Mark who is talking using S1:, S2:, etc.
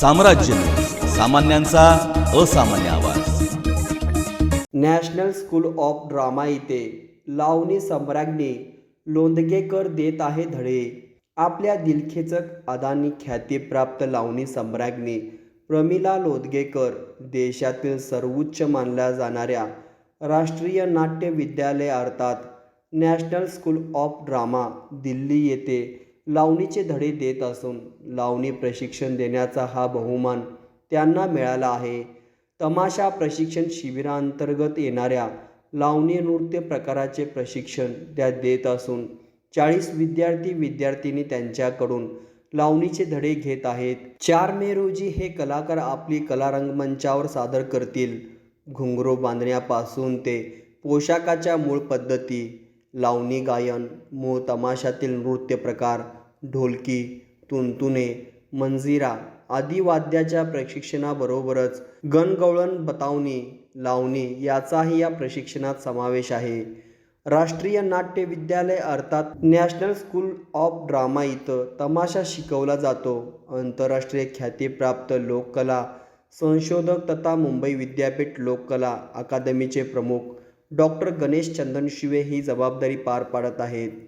S1: साम्राज्य. सामान्यांचा असामान्य आवाज.
S2: नॅशनल स्कूल ऑफ ड्रामा इथे लावणी सम्राज्ञी लोंदगेकर देत आहे धडे. आपल्या दिलखेचक अदानी ख्यातीप्राप्त लावणी सम्राज्ञी प्रमिला लोदगेकर देशातील सर्वोच्च मानल्या जाणाऱ्या राष्ट्रीय नाट्य विद्यालय अर्थात national school of drama Delhi येथे लावणीचे धडे देत असून लावणी प्रशिक्षण देण्याचा हा बहुमान त्यांना मिळाला आहे. तमाशा प्रशिक्षण शिबिरांतर्गत येणाऱ्या लावणी नृत्य प्रकाराचे प्रशिक्षण त्या देत असून चाळीस विद्यार्थी विद्यार्थिनी त्यांच्याकडून लावणीचे धडे घेत आहेत. चार मे रोजी हे कलाकार आपली कला रंगमंचावर सादर करतील. घुंगरू बांधण्यापासून ते पोशाखाच्या मूळ पद्धती लावणी गायन मूळ तमाशातील नृत्य प्रकार ढोलकी तुणतुणे मंजिरा आदी वाद्याच्या प्रशिक्षणाबरोबरच गणगवळण बतावणी लावणी याचाही या प्रशिक्षणात समावेश आहे. राष्ट्रीय नाट्य विद्यालय अर्थात नॅशनल स्कूल ऑफ ड्रामा इथं तमाशा शिकवला जातो. आंतरराष्ट्रीय ख्यातीप्राप्त लोककला संशोधक तथा मुंबई विद्यापीठ लोककला अकादमीचे प्रमुख डॉक्टर गणेश चंदन शिवे ही जबाबदारी पार पाडत आहेत.